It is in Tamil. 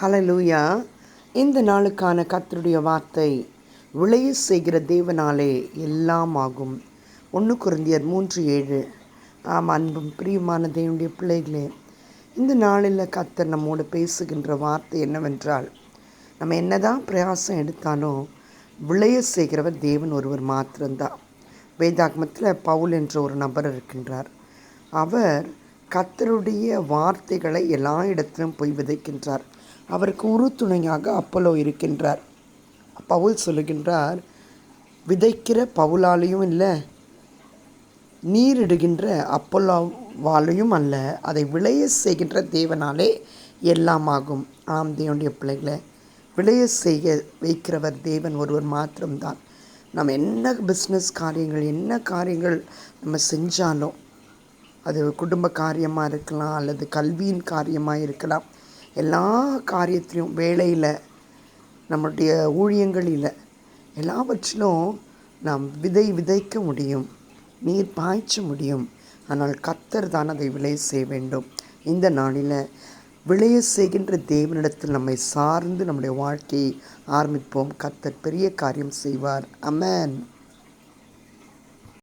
ஹலலூயா இந்த நாளுக்கான கத்தருடைய வார்த்தை விளைய செய்கிற தேவனாலே எல்லாம் ஆகும். ஒன்று குருந்தியர் மூன்று ஏழு. ஆம் அன்பும் பிரியமான தேவனுடைய பிள்ளைகளே இந்த நாளில் கத்தர் நம்மோடு பேசுகின்ற வார்த்தை என்னவென்றால் நம்ம என்னதான் பிரயாசம் எடுத்தாலும் விளைய செய்கிறவர் தேவன் ஒருவர் மாத்திரம்தான். வேதாகமத்தில் பவுல் என்ற ஒரு நபர் இருக்கின்றார். அவர் கத்தருடைய வார்த்தைகளை எல்லா இடத்திலும் போய் விதைக்கின்றார். அவருக்கு உறுதுணையாக அப்பலோ இருக்கின்றார். பவுல் சொல்லுகின்றார் விதைக்கிற பவுலாலையும் இல்லை நீரிடுகின்ற அப்பல்லோவாலையும் அல்ல அதை விளைய செய்கின்ற தேவனாலே எல்லாம் ஆகும். ஆம் தேவனுடைய பிள்ளைகளை விளைய செய்ய வைக்கிறவர் தேவன் ஒருவர் மாத்திரம்தான். நம்ம என்ன பிஸ்னஸ் காரியங்கள் என்ன காரியங்கள் நம்ம செஞ்சாலும் அது குடும்ப காரியமாக இருக்கலாம் அல்லது கல்வியின் காரியமாக இருக்கலாம் எல்லா காரியத்திலையும் வேலையில் நம்மளுடைய ஊழியங்களில் எல்லாவற்றிலும் நாம் விதை விதைக்க முடியும் நீர் பாய்ச்ச முடியும். ஆனால் கத்தர் தான் அதை விளைய செய்ய வேண்டும். இந்த நாளில் விளைய செய்கின்ற தேவனிடத்தில் நம்மை சார்ந்து நம்முடைய வாழ்க்கையை ஆரம்பிப்போம். கத்தர் பெரிய காரியம் செய்வார். அமேன்.